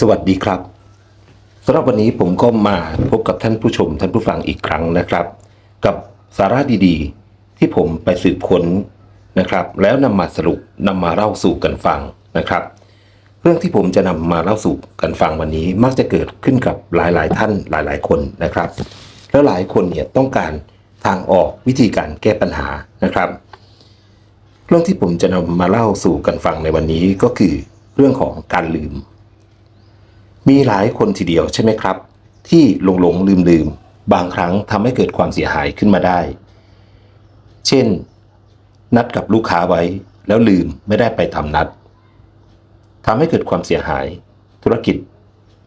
สวัสดีครับสำหรับวันนี้ผมก็มาพบกับท่านผู้ชมท่านผู้ฟังอีกครั้งนะครับ กับสาระดีๆ ที่ผมไปสืบค้นนะครับ แล้วนำมาสรุปนำมาเล่าสู่กันฟังนะครับ เรื่องที่ผมจะนำมาเล่าสู่กันฟังวันนี้มักจะเกิดขึ้นกับหลายๆ ท่านหลายๆ คนนะครับ แล้วหลายคนเนี่ยต้องการทางออกวิธีการแก้ปัญหานะครับ เรื่องที่ผมจะนำมาเล่าสู่กันฟังในวันนี้ก็คือเรื่องของการลืม มีหลายคนทีเดียวใช่ไหมครับ ที่หลงหลงลืมลืมบางครั้งทำให้เกิดความเสียหายขึ้นมาได้ เช่น นัดกับลูกค้าไว้แล้วลืมไม่ได้ไปทำนัดทำให้เกิดความเสียหาย ธุรกิจ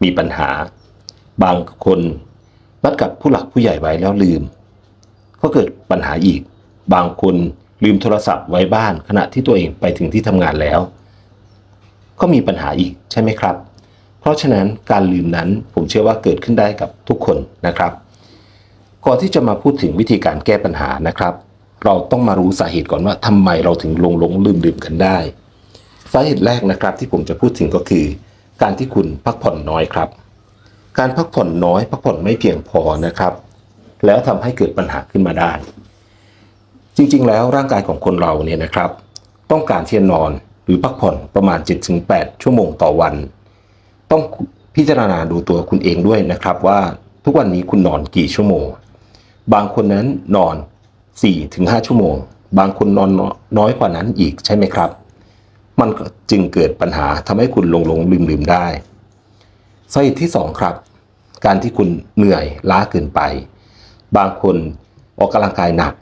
มีปัญหา บางคนนัดกับผู้หลักผู้ใหญ่ไว้แล้วลืม ก็เกิดปัญหาอีก บางคนลืมโทรศัพท์ไว้บ้านขณะที่ตัวเองไปถึงที่ทำงานแล้ว ก็มีปัญหาอีกใช่ไหมครับ ราะฉะนั้นการลืมนั้นผมเชื่อว่าเกิดขึ้นได้กับทุกคนนะครับ ก่อนที่จะมาพูดถึงวิธีการแก้ปัญหานะครับ เราต้องมารู้สาเหตุก่อนว่าทำไมเราถึงหลงหลงลืมลืมกันได้ สาเหตุแรกนะครับที่ผมจะพูดถึงก็คือ การที่คุณพักผ่อนน้อยครับ การพักผ่อนน้อยพักผ่อนไม่เพียงพอนะครับ แล้วทำให้เกิดปัญหาขึ้นมาได้ จริงๆ แล้วร่างกายของคนเราเนี่ยนะครับ ต้องการที่จะนอนหรือพักผ่อนประมาณ 7-8 ชั่วโมงต่อวัน ต้องพิจารณาดูตัวคุณเองด้วยนะครับว่าทุกวันนี้คุณนอนกี่ชั่วโมง บางคนนั้นนอน 4-5 ชั่วโมง บางคนนอนน้อยกว่านั้นอีกใช่ไหมครับ มันจึงเกิดปัญหาทำให้คุณหลงหลงลืมลืมได้สาเหตุที่ 2 ครับ การที่คุณเหนื่อยล้าเกินไป บางคนออกกำลังกายหนัก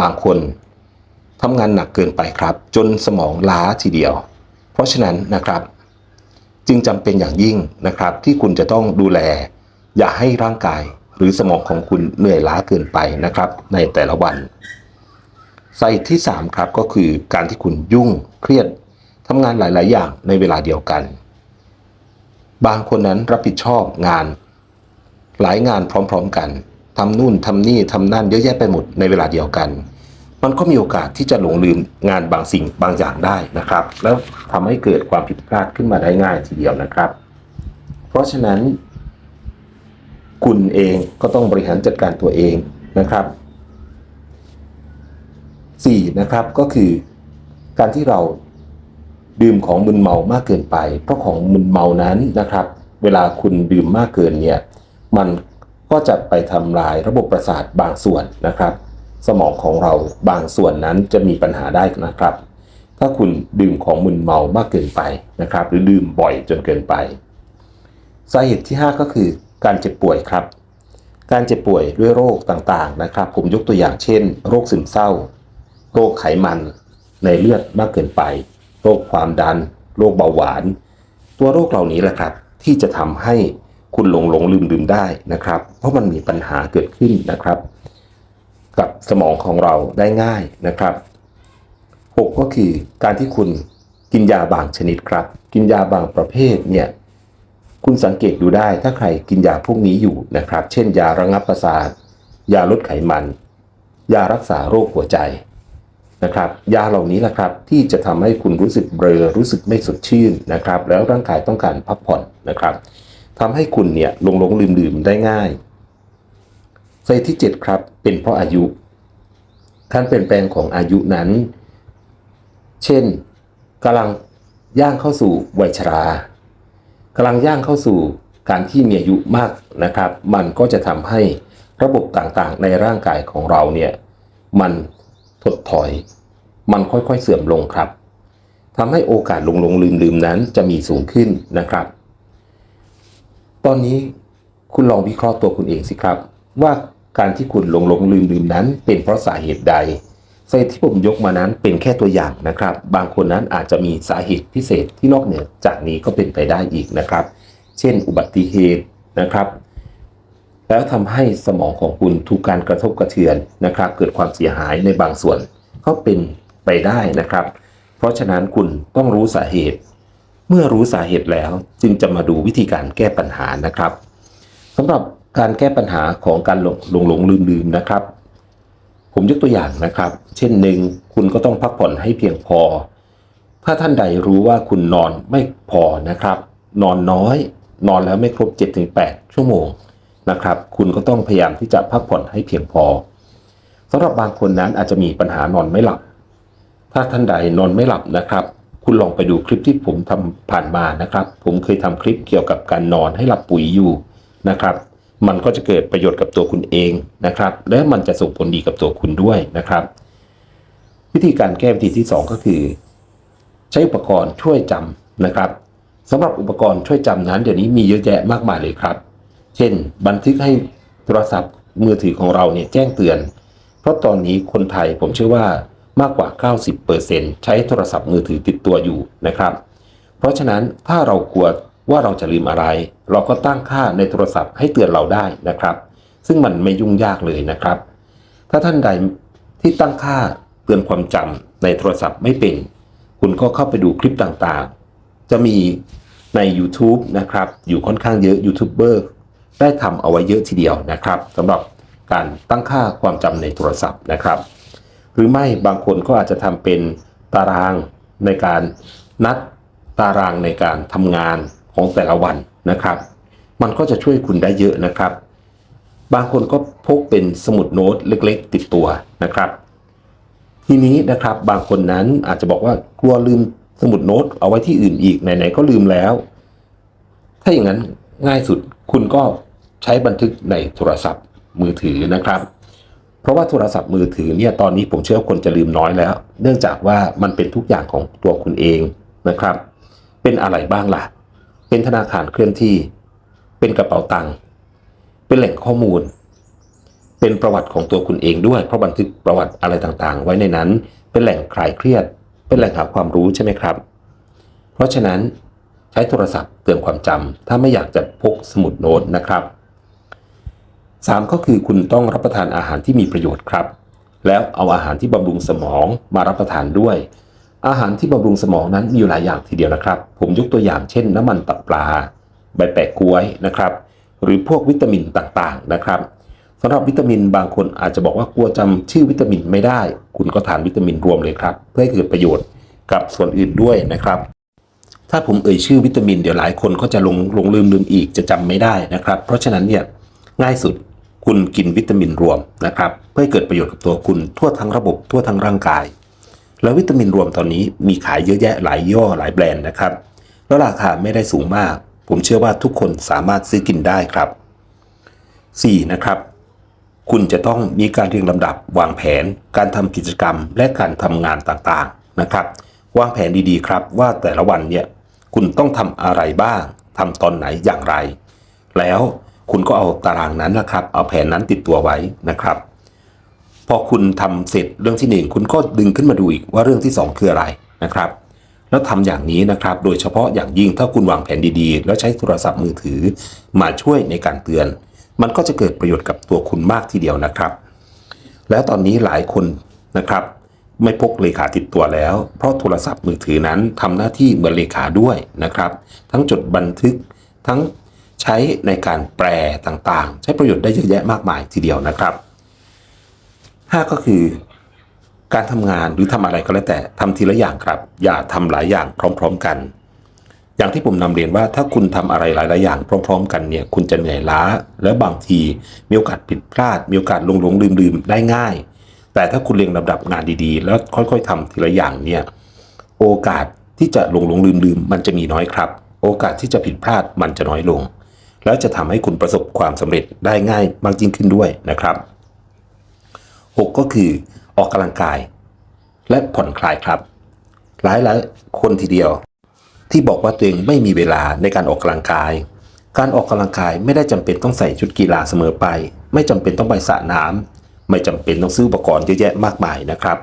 บางคนทำงานหนักเกินไปครับ จนสมองล้าทีเดียว เพราะฉะนั้นนะครับ จึงจำเป็นอย่างยิ่งนะครับ ที่คุณจะต้องดูแล อย่าให้ร่างกายหรือสมองของคุณเหนื่อยล้าเกินไปนะครับ ในแต่ละวันสาเหตุที่ 3 ครับก็คือการที่คุณยุ่งเครียดทำงานหลาย ๆ อย่างในเวลาเดียวกัน บางคนนั้นรับผิดชอบงาน หลายงานพร้อม ๆ กันทำนู่นทำนี่ทำนั่นเยอะแยะไปหมดในเวลาเดียวกัน มันก็มีโอกาสที่จะหลงลืมงานบางสิ่งบางอย่างได้นะครับ แล้วทำให้เกิดความผิดพลาดขึ้นมาได้ง่ายทีเดียวนะครับ เพราะฉะนั้นคุณเองก็ต้องบริหารจัดการตัวเองนะครับ 4. นะครับก็คือการที่เราดื่มของมึนเมามากเกินไป เพราะของมึนเมานั้นนะครับ เวลาคุณดื่มมากเกินเนี่ยมันก็จะไปทำลายระบบประสาทบางส่วนนะครับ สมองของเราบางส่วนนั้นจะมีปัญหาได้นะครับ ถ้าคุณดื่มของมึนเมามากเกินไปนะครับ หรือดื่มบ่อยจนเกินไปสาเหตุที่ 5 ก็คือการเจ็บป่วยครับ การเจ็บป่วยด้วยโรคต่างๆนะครับ ผมยกตัวอย่างเช่น โรคซึมเศร้า โรคไขมันในเลือดมากเกินไป โรคความดัน โรคเบาหวาน ตัวโรคเหล่านี้แหละครับ ที่จะทำให้คุณหลงหลงลืมลืมได้นะครับ เพราะมันมีปัญหาเกิดขึ้นนะครับ กับสมองของเราได้ง่ายนะครับ 6 ก็คือการที่คุณกินยาบางชนิดครับ กินยาบางประเภทเนี่ยคุณสังเกตดูได้ถ้าใครกินยาพวกนี้อยู่นะครับ เช่น ยาระงับประสาท ยาลดไขมัน ยารักษาโรคหัวใจนะครับ ยาเหล่านี้แหละครับที่จะทำให้คุณรู้สึกเบลอรู้สึกไม่สดชื่นนะครับ แล้วร่างกายต้องการพักผ่อนนะครับทำให้คุณเนี่ยหลงหลงลืมลืมได้ง่าย สาเหตุที่ 7 ครับ เป็นเพราะอายุ การเปลี่ยนแปลงของอายุนั้น เช่นกำลังย่างเข้าสู่วัยชรากำลังย่างเข้าสู่การที่มีอายุมากนะครับ มันก็จะทำให้ระบบต่างๆ ในร่างกายของเราเนี่ยมันถดถอย มันค่อยๆเสื่อมลงครับทำให้โอกาสหลงหลงลืมลืมๆนั้นจะมีสูงขึ้นนะครับ ตอนนี้คุณลองวิเคราะห์ตัวคุณเองสิครับ ว่า การที่คุณหลงหลงลืมลืมนั้น เป็นเพราะสาเหตุใดสาเหตุที่ผมยกมานั้นเป็นแค่ตัวอย่างนะครับ บางคนนั้นอาจจะมีสาเหตุพิเศษที่นอกเหนือจากนี้ก็เป็นไปได้อีกนะครับ เช่น อุบัติเหตุนะครับ แล้วทำให้สมองของคุณถูกการกระทบกระเทือนนะครับ เกิดความเสียหายในบางส่วนก็เป็นไปได้นะครับ เพราะฉะนั้นคุณต้องรู้สาเหตุ เมื่อรู้สาเหตุแล้วจึงจะมาดูวิธีการแก้ปัญหานะครับสำหรับ การแก้ปัญหาของการหลงหลงหลงลืมลืมนะครับ ผมยกตัวอย่างนะครับ เช่นหนึ่งคุณก็ต้องพักผ่อนให้เพียงพอ ถ้าท่านใดรู้ว่าคุณนอนไม่พอนะครับ นอนน้อย นอนแล้วไม่ครบ 7-8 ชั่วโมงนะครับ คุณก็ต้องพยายามที่จะพักผ่อนให้เพียงพอสำหรับบางคนนั้นอาจจะมีปัญหานอนไม่หลับ ถ้าท่านใดนอนไม่หลับนะครับ คุณลองไปดูคลิปที่ผมทำผ่านมานะครับ ผมเคยทำคลิปเกี่ยวกับการนอนให้หลับปุ๋ยอยู่นะครับ มันก็จะเกิดประโยชน์กับตัวคุณเองนะครับ และมันจะส่งผลดีกับตัวคุณด้วยนะครับ วิธีการแก้วิธีที่ 2 ก็คือ ใช้อุปกรณ์ช่วยจำนะครับสำหรับอุปกรณ์ช่วยจำนั้นเดี๋ยวนี้มีเยอะแยะมากมายเลยครับ เช่น บันทึกให้โทรศัพท์มือถือของเราเนี่ยแจ้งเตือน เพราะตอนนี้คนไทยผมเชื่อว่ามากกว่า 90%ใช้โทรศัพท์มือถือติดตัวอยู่นะครับ เพราะฉะนั้นถ้าเรากลัว ว่าเราจะลืมอะไร เราก็ตั้งค่าในโทรศัพท์ให้เตือนเราได้นะครับ ซึ่งมันไม่ยุ่งยากเลยนะครับ ถ้าท่านใดที่ตั้งค่าเตือนความจำในโทรศัพท์ไม่เป็น คุณก็เข้าไปดูคลิปต่างๆ จะมีใน YouTube นะครับ อยู่ค่อนข้างเยอะยูทูบเบอร์ได้ทำเอาไว้เยอะทีเดียวนะครับสำหรับการตั้งค่าความจำในโทรศัพท์นะครับ หรือไม่บางคนก็อาจจะทำเป็นตารางในการนัดตารางในการทำงาน ของแต่ละวันนะครับ มันก็จะช่วยคุณได้เยอะนะครับ บางคนก็พกเป็นสมุดโน้ตเล็ก ๆ ติดตัวนะครับ ทีนี้นะครับบางคนนั้นอาจจะบอกว่ากลัวลืมสมุดโน้ตเอาไว้ที่อื่นอีกไหนๆก็ลืมแล้ว ถ้าอย่างนั้นง่ายสุดคุณก็ใช้บันทึกในโทรศัพท์มือถือนะครับ เพราะว่าโทรศัพท์มือถือเนี่ยตอนนี้ผมเชื่อคนจะลืมน้อยแล้ว เนื่องจากว่ามันเป็นทุกอย่างของตัวคุณเองนะครับ เป็นอะไรบ้างล่ะ เป็นธนาคารเคลื่อนที่ เป็นกระเป๋าตังค์เป็นแหล่งข้อมูล เป็นประวัติของตัวคุณเองด้วย เพราะบันทึกประวัติอะไรต่างๆ ไว้ในนั้น เป็นแหล่งคลายเครียด เป็นแหล่งหาความรู้ใช่ไหมครับ เพราะฉะนั้นใช้โทรศัพท์เตือนความจำถ้าไม่อยากจะพกสมุดโน้ตนะครับ 3 ก็คือคุณต้องรับประทานอาหารที่มีประโยชน์ครับ แล้วเอาอาหารที่บำรุงสมองมารับประทานด้วย อาหารที่บำรุงสมองนั้นมีอยู่หลายอย่างทีเดียวนะครับ ผมยกตัวอย่างเช่น น้ำมันตับปลา ใบแปะกล้วยนะครับ หรือพวกวิตามินต่างๆนะครับสำหรับวิตามินบางคนอาจจะบอกว่ากลัวจำชื่อวิตามินไม่ได้ คุณก็ทานวิตามินรวมเลยครับ เพื่อให้เกิดประโยชน์กับส่วนอื่นด้วยนะครับ ถ้าผมเอ่ยชื่อวิตามินเดี๋ยวหลายคนก็จะลงลงลืมลืมอีกจะจำไม่ได้นะครับ เพราะฉะนั้นเนี่ยง่ายสุดคุณกินวิตามินรวมนะครับ เพื่อให้เกิดประโยชน์กับตัวคุณทั่วทั้งระบบทั่วทั้งร่างกาย แล้ววิตามินรวมตอนนี้มีขายเยอะแยะหลายย่อหลายแบรนด์นะครับ แล้วราคาไม่ได้สูงมาก ผมเชื่อว่าทุกคนสามารถซื้อกินได้ครับ 4. นะครับ คุณจะต้องมีการเรียงลำดับ วางแผน การทำกิจกรรม และการทำงานต่างๆนะครับ วางแผนดีๆครับ ว่าแต่ละวันเนี่ยคุณต้องทำอะไรบ้างทำตอนไหนอย่างไร แล้วคุณก็เอาตารางนั้นนะครับ เอาแผนนั้นติดตัวไว้นะครับ พอคุณทำเสร็จเรื่องที่หนึ่งคุณก็ดึงขึ้นมาดูอีกว่าเรื่องที่สองคืออะไรนะครับ แล้วทำอย่างนี้นะครับ โดยเฉพาะอย่างยิ่งถ้าคุณวางแผนดีๆ แล้วใช้โทรศัพท์มือถือมาช่วยในการเตือน มันก็จะเกิดประโยชน์กับตัวคุณมากทีเดียวนะครับ แล้วตอนนี้หลายคนนะครับ ไม่พกเลขาติดตัวแล้ว เพราะโทรศัพท์มือถือนั้นทำหน้าที่เหมือนเลขาด้วยนะครับ ทั้งจดบันทึกทั้งใช้ในการแปลต่างๆ ใช้ประโยชน์ได้เยอะแยะมากมายทีเดียวนะครับ 5ก็คือ การทำงานหรือทำอะไรก็แล้วแต่ทำทีละอย่างครับ อย่าทำหลายอย่างพร้อม ๆกัน อย่างที่ผมนำเรียนว่าถ้าคุณทำอะไรหลายๆอย่างพร้อม ๆ กันเนี่ย คุณจะเหนื่อยล้า และบางทีมีโอกาสผิดพลาด มีโอกาสหลงหลงลืมลืมๆได้ง่าย แต่ถ้าคุณเรียงลำดับงานดีๆ แล้วค่อยๆทำทีละอย่างเนี่ยโอกาสที่จะหลงหลงลืมลืมๆมันจะมีน้อยครับ โอกาสที่จะผิดพลาดมันจะน้อยลง แล้วจะทำให้คุณประสบความสำเร็จได้ง่ายมากยิ่งขึ้นด้วยนะครับ 6 ก็คือออกกำลังกาย และผ่อนคลายครับ หลายหลายคนทีเดียว ที่บอกว่าตัวเองไม่มีเวลาในการออกกำลังกาย การออกกำลังกายไม่ได้จำเป็นต้องใส่ชุดกีฬาเสมอไป ไม่จำเป็นต้องไปสระน้ำไม่จำเป็นต้องซื้ออุปกรณ์เยอะแยะมากมายนะครับ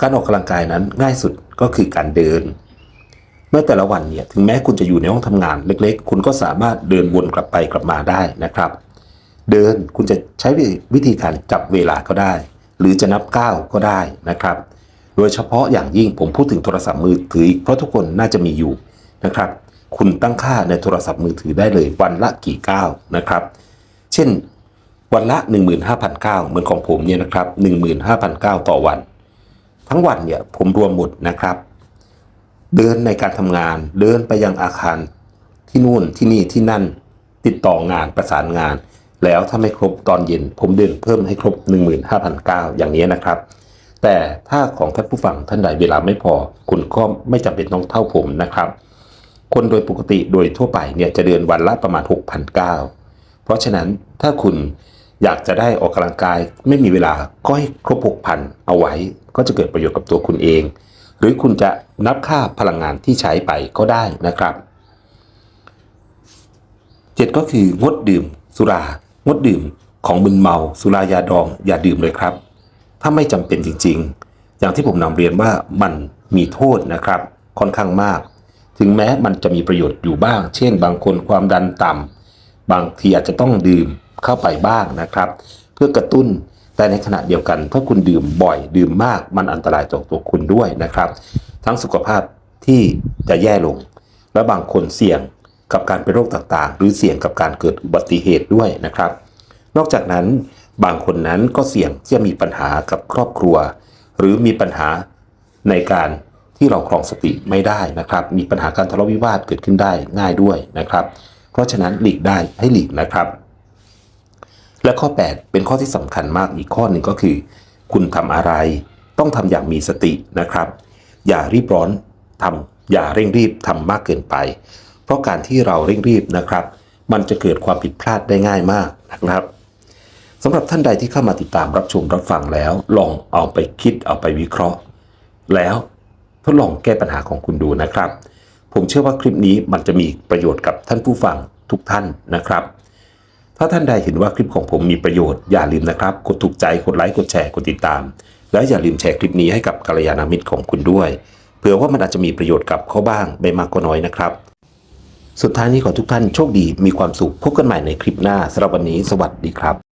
การออกกำลังกายนั้นง่ายสุดก็คือการเดินเมื่อแต่ละวันเนี่ยถึงแม้คุณจะอยู่ในห้องทำงานเล็กๆ คุณก็สามารถเดินวนกลับไปกลับมาได้นะครับ เดินคุณจะใช้วิธีการจับเวลาก็ได้ หรือจะนับก้าวก็ได้นะครับ โดยเฉพาะอย่างยิ่งผมพูดถึงโทรศัพท์มือถืออีกเพราะทุกคนน่าจะมีอยู่นะครับ คุณตั้งค่าในโทรศัพท์มือถือได้เลยวันละกี่ก้าวนะครับ เช่นวันละ 15,000ก้าวเหมือนของผมเนี่ยนะครับ15,000ก้าวต่อวัน ทั้งวันเนี่ยผมรวมหมดนะครับ เดินในการทำงานเดินไปยังอาคารที่นู่นที่นี่ที่นั่นติดต่องานประสานงาน แล้วถ้าไม่ครบตอนเย็น ผมเดินเพิ่มให้ครบ 15,900อย่างนี้นะครับ แต่ถ้าของท่านผู้ฟังท่านใดเวลาไม่พอ คุณก็ไม่จำเป็นต้องเท่าผมนะครับ คนโดยปกติโดยทั่วไปเนี่ยจะเดินวันละประมาณ6,900เพราะฉะนั้นถ้าคุณอยากจะได้ออกกำลังกายไม่มีเวลาก็ให้ครบ 6,000 เอาไว้ ก็จะเกิดประโยชน์กับตัวคุณเอง หรือคุณจะนับค่าพลังงานที่ใช้ไปก็ได้นะครับเจ็ดก็คืองดดื่มสุรา งดดื่มของมึนเมา สุรายาดอง อย่าดื่มเลยครับ ถ้าไม่จำเป็นจริงๆ อย่างที่ผมนำเรียนว่ามันมีโทษนะครับ ค่อนข้างมาก ถึงแม้มันจะมีประโยชน์อยู่บ้าง เช่น บางคนความดันต่ำบางทีอาจจะต้องดื่มเข้าไปบ้างนะครับ เพื่อกระตุ้นแต่ในขณะเดียวกัน ถ้าคุณดื่มบ่อยดื่มมาก มันอันตรายต่อตัวคุณด้วยนะครับ ทั้งสุขภาพที่จะแย่ลง และบางคนเสี่ยง กับการเป็นโรคต่างๆ หรือเสี่ยงกับการเกิดอุบัติเหตุด้วยนะครับ นอกจากนั้นบางคนนั้นก็เสี่ยงที่จะมีปัญหากับครอบครัว หรือมีปัญหาในการที่เราครองสติไม่ได้นะครับ มีปัญหาการทะเลาะวิวาทเกิดขึ้นได้ง่ายด้วยนะครับ เพราะฉะนั้นหลีกได้ให้หลีกนะครับ และข้อ 8 เป็นข้อที่สำคัญมากอีกข้อหนึ่งก็คือ คุณทำอะไร ต้องทำอย่างมีสตินะครับ อย่ารีบร้อนทำอย่าเร่งรีบทำมากเกินไป เพราะการที่เราเร่งรีบนะครับ มันจะเกิดความผิดพลาดได้ง่ายมากนะครับสำหรับท่านใดที่เข้ามาติดตามรับชมรับฟังแล้ว ลองเอาไปคิดเอาไปวิเคราะห์ แล้วทดลองแก้ปัญหาของคุณดูนะครับ ผมเชื่อว่าคลิปนี้มันจะมีประโยชน์กับท่านผู้ฟังทุกท่านนะครับ ถ้าท่านใดเห็นว่าคลิปของผมมีประโยชน์อย่าลืมนะครับ กดถูกใจกดไลค์กดแชร์กดติดตาม แล้วอย่าลืมแชร์คลิปนี้ให้กับกัลยาณมิตรของคุณด้วยเผื่อว่ามันอาจจะมีประโยชน์กับเขาบ้างไม่มากก็น้อยนะครับ สุดท้ายนี้ขอทุกท่านโชคดีมีความสุขพบกันใหม่ในคลิปหน้าสำหรับวันนี้ สวัสดีครับ